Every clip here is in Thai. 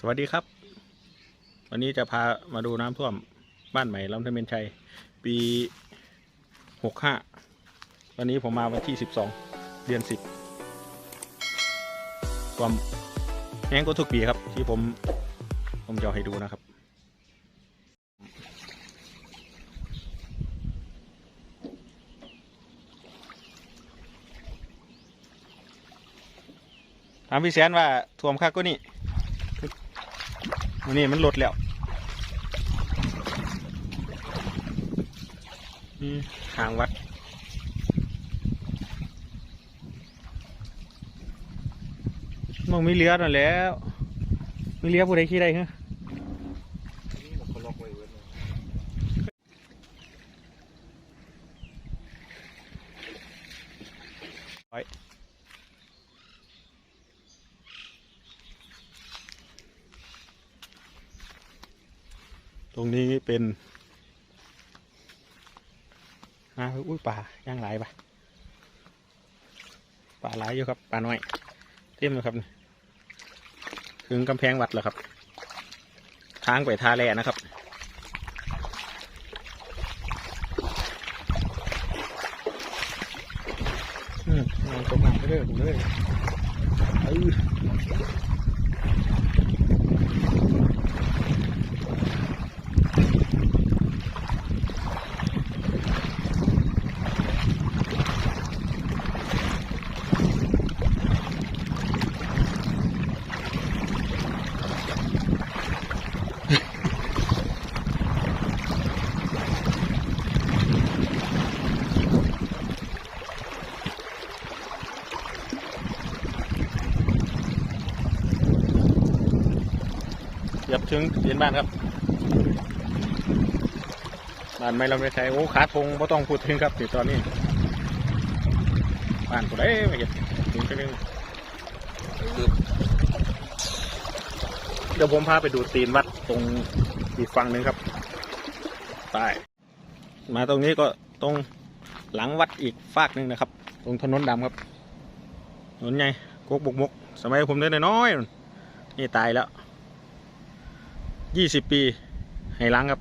สวัสดีครับ วันนี้จะพามาดูน้ำท่วมบ้านใหม่ลำธเมนชัย ปีหกห้าวันนี้ผมมาวันที่สิบสองเดือนสิบความแห้งก็ทุกปีครับ ที่ผมผมจะเอให้ดูนะครับ ถามพี่แสนว่าท่วมคักก็นี่ วันนี้มันลดแล้วนี่ห่างวัดมองมีเรือนั่นแล้วมีเรือผู้ใดขี่ได้เหรอไว้ ตรงนี้เป็นอ่าอุ้ยป่าย่างหลายปะป่าหลายอยู่ครับป่าน้อยเต็มเลยครับนี่ถึงกำแพงวัดแล้วครับ ทางไปทาแร่นะครับอืมนอนตกน้ำไปเรื่อยๆเลยเออ เกือบถึงเรียนบ้านครับบ้านไม่เราไม่ใช่โอ้ขาทงไ่ต้องพูดถึงครับติดตอนนี้บ้านตัวไหนไม่เห็นถึงไปนึงเดี๋ยวผมพาไปดูตีนวัดตรงอีกฝั่งหนึ่งครับไปมาตรงนี้ก็ตรงหลังวัดอีกฝากหนึ่งนะครับ ตรงถนนดำครับถนนใหญ่กกบกมกสมัยผมเด็กน้อยนี่ตายแล้ว ยี่สิบปีให้ล้างครับ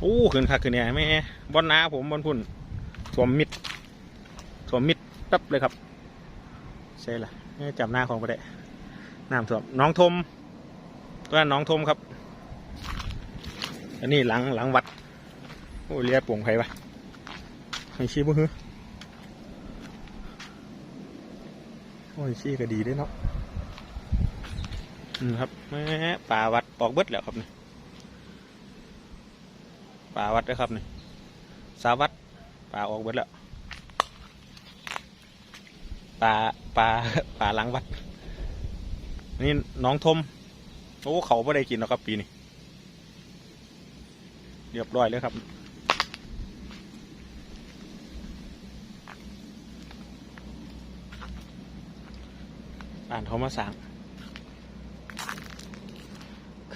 โอ้ขึ้นคักขึ้นเนี่ยแม่บอนนาผมบอนพุ่นสวมมิดสวมมิดตับเลยครับใช่ละนี่จำหน้าของประเดะน้ำท่วมน้องทมตัวนั้นน้องทมครับอันนี้หลังหลังวัดโอ้เรียป่วงไผ่ปะให้ชี้บุ้งโอ้ยชี้ก็ดีด้วยเนาะอืม ครับแม่ป่าวัดออกเบิดแล้วครับนี่ป่าวัดนะครับนี่สาวัดป่าออกเบิดแล้วป่าป่าป่าหลังวัด นี่น้องทมโอ้เขาไม่ได้กินหรอกครับปีนี้เรียบร้อยเลยครับอ่านเขามาสั่ง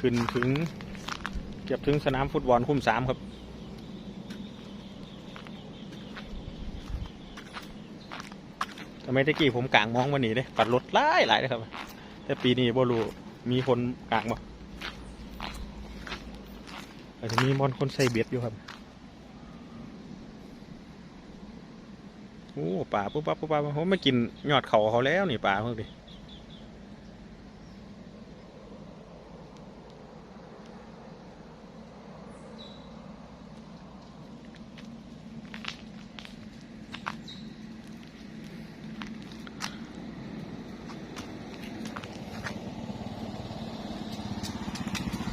ขึ้นถึงเกือบถึงสนามฟุตบอลคุ้มสามครับทำไมตะกี้ผมกลางมองวันนี้เลยปัดรถหลายหลายเลยครับ แต่ปีนี้บรูมีคนกลางบ่อาจจะมีมอนคนใส่เบ็ดอยู่ครับ โอ้ป่าปุ๊บปั๊บปุ๊บปั๊บผมไม่กินยอดเขาเขาแล้วนี่ป่าเพิ่งดิ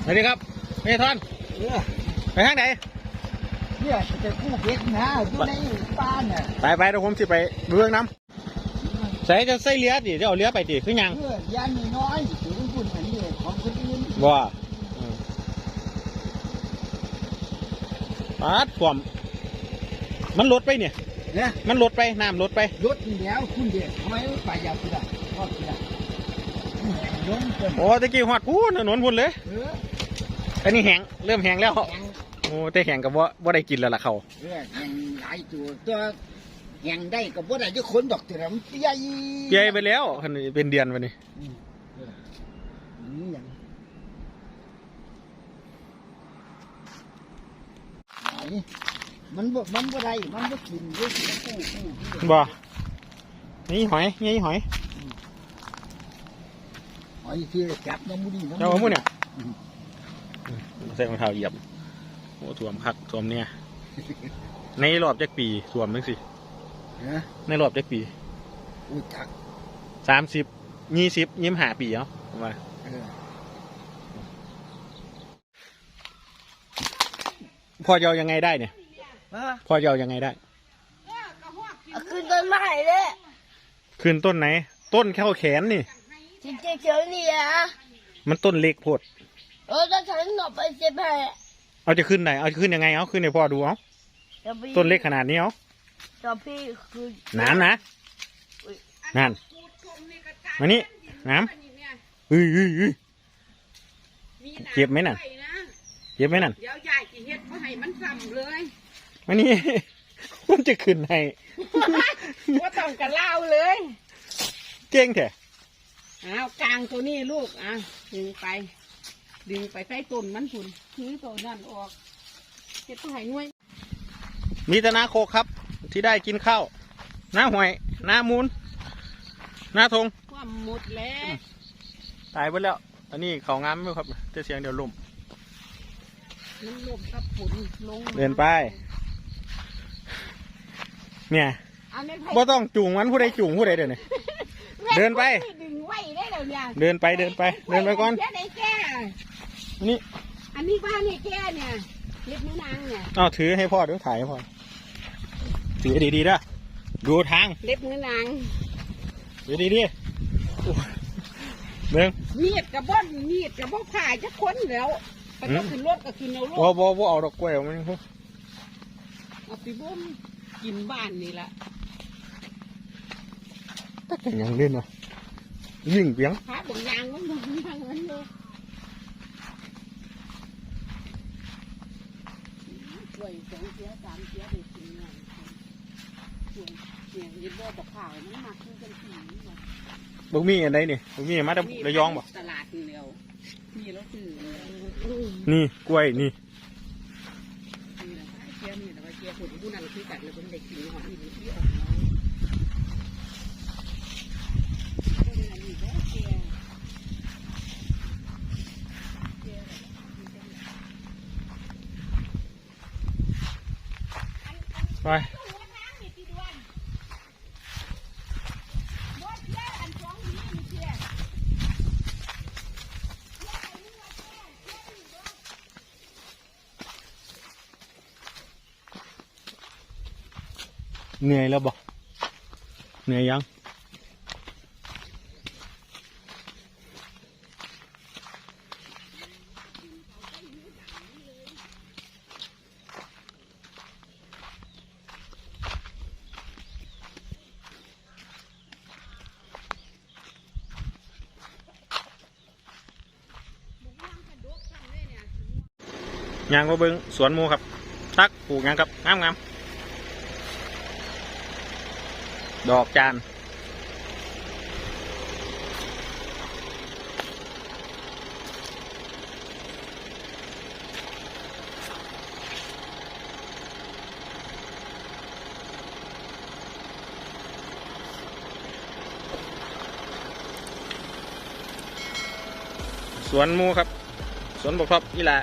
สวัสดีครับเมทอนเนี่ยไปทางไหนเนี่ยจะกู้เพชรนะอยู่ในบ้านน่ะไปไปเดี๋ยวผมสิไปเบื้องน้ำใส่จะใส่เรือดิจะเอาเรือไปดิคือหยังเพื่อยานน้อยๆถือเป็นบุญอันนี้ของคนอื่นบ่ปาดความมันลดไปเนี่ยเนี่ยมันลดไปน้ำลดไปรถนี่แล้วคุณเด็กทำไมไม่ไปยาวสุดอะรอบสุดอะลงเกินโอ้ตะกี้หอดพูนถนนพุ่นเลยเอออันนี้แห้งเริ่มแห้งแล้วแหงโอ้แต่แห้งกับว่าบ่ได้กินแล้วล่ะเขาเออแหงหลายตัวตัวแหงได้กับว่าได้จะคนดอกแต่ละมันใหญ่เปียไปแล้วคันนี้เป็นเดือนวันนี้อืมเออนี้อย่างไหนมันบ่มันบ่ได้มันบ่กินเด้มันกู้กู้บ่นี่หอยนี่หอยหอยที่จับน้ำมูนี่น้ำเจ้าเอามุ้เนี่ย ใส่รองเท้าเหยียบโอ้ถ่วมคักถ่วมเนี่ยในรอบจักปีถ่วมนึงสินะในรอบจักปีอุ้ยจักสามสิบยี่สิบยี่สิบห้าปีเนาะประมาณเออพอจะเอายังไงได้เนี่ยฮะพอจะเอายังไงได้ เอาขึ้นต้นไม้เลยขึ้นต้นไหน ต้นแค่แขนนี่ จริงๆเขียวนี่อะมันต้นเล็กโพด เออถ้าฉันหนอไปเจ็บแผลเอาจะขึ้นไหน เอาจะขึ้นยังไง เอาขึ้นให้พ่อดูเอาจะพี่ต้นเล็กขนาดนี้เอาจะพี่คือน้ำนะนั่นมานี่น้ำอุ้ยอุ้ยอุ้ยเจ็บไหมน่ะเจ็บไหมนั่นเดี๋ยวยายจะเฮ็ดมาให้มันซ้ำเลยมานี่มันจะขึ้นให้ว่าต้องกระเล่าเลย เก่งแท้อ้าวกลางตัวนี้ลูกอะดึงไป ดึงไปใต้ต้นมันพุ่นถือตัวนั่นออกเฮ็ดมาให้หน่วย มีแต่นาโคกครับ ที่ได้กินข้าวหน้าหวยหน้ามูลหน้าทงความหมดแล้วตายไปแล้ว อันนี้เขางามไหมครับแต่เสียงเดียวลมมันลมกับฝนลงมาเดินไป เนี่ยอันนี้บ่ต้องจูงมันผู้ใดจูงผู้ใดเดี๋ยวนี้ เดินไป ดึงไว้ได้แล้วเนี่ยเดินไปเดินไป เดินไปก่อนแค่ไหนแก่อั นนี้อันนี้ว่านี่แก่เนี่ยเล็บนิ้วนางเนี่ยเอาถือให้พ่อเดี๋ยวถ่ายให้พ่อถือให้ดีๆนะดูทางเล็บนิ้วนางถือดีๆโอ้ยเดินมีดกับบ้อนมีดกับบ้อผ่ายจะค้นแล้วไปอืก็มขึ้นรถก็ขึ้นเอารบ่ถบ่บ่เอาดอกกล้วยออกมานี่พวกเอาไปบ่มกินบ้านนี่ละตักกันยังเล่นวะยิ่งเปียงพระบางอย่างมันบางทางนั้นเลย กล้วยสองเสียสามเสียได้กินเงินส่วนเนี่ยยิบบ่บอกข่าวมันมาขึ้นกันผีนี่ว่ะบ่มีอันใดนี่บ่มีมาแต่ระยองบ่ตลาดเดียวมีแล้วซื้อนี่กล้วยนี่นี่แหละเสียนี่แต่ว่าเสียผลผู้นั้นคือกัดเลยเป็นเด็กกินหอมอีกที่ออกเลยอันนี้ก็เสีย ไปเหนื่อยแล้วบ่เหนื่อยยัง ยางมาเบิงสวนมูครับ ตักปลูกยางครับงามงามดอกจานสวนมูครับ สวนบกทบอีหละ